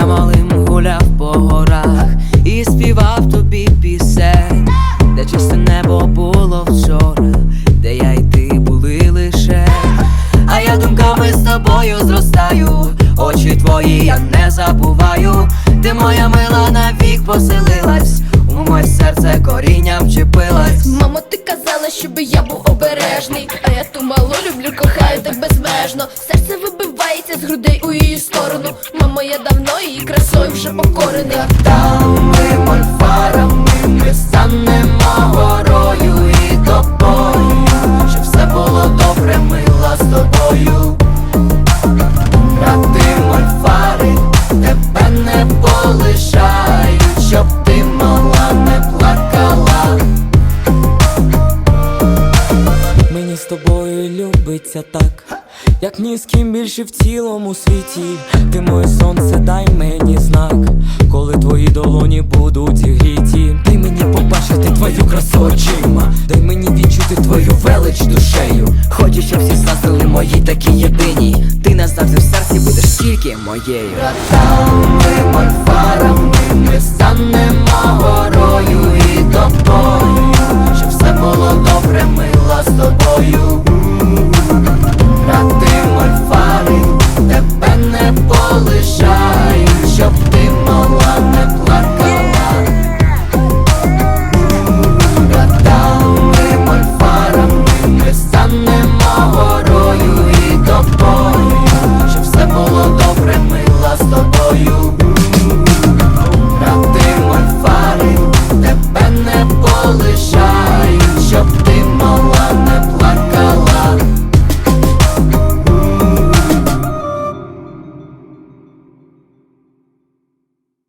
я малим гуляв по горах і співав тобі пісень, де чисте небо було вчора, де я й ти були лише, а я думками з тобою зростаю, очі твої я не забуваю, ти моя мила навік поселилась, у моє серце корінням вчепилась. Мамо, ти казала, щоби я був обережний, а я ту малу люблю, кохаю так безмежно сторону. Мамо, я давно її красою вже покорений. Там ми мольфарами, ми станемо горою і тобою, щоб все було добре, мила з тобою. Брати мольфари тебе не полишають, щоб ти мала не плакала. Мені з тобою любиться так, як ні з ким більше в цілому світі. Ти моє сонце, дай мені знак, коли твої долоні будуть зігріті. Дай мені побачити твою красу очима, дай мені відчути твою велич душею. Хочу, щоб всі заздрили мої такі єдині. Ти назавжди в серці будеш тільки моєю. Братами, мольфарами, ми станемо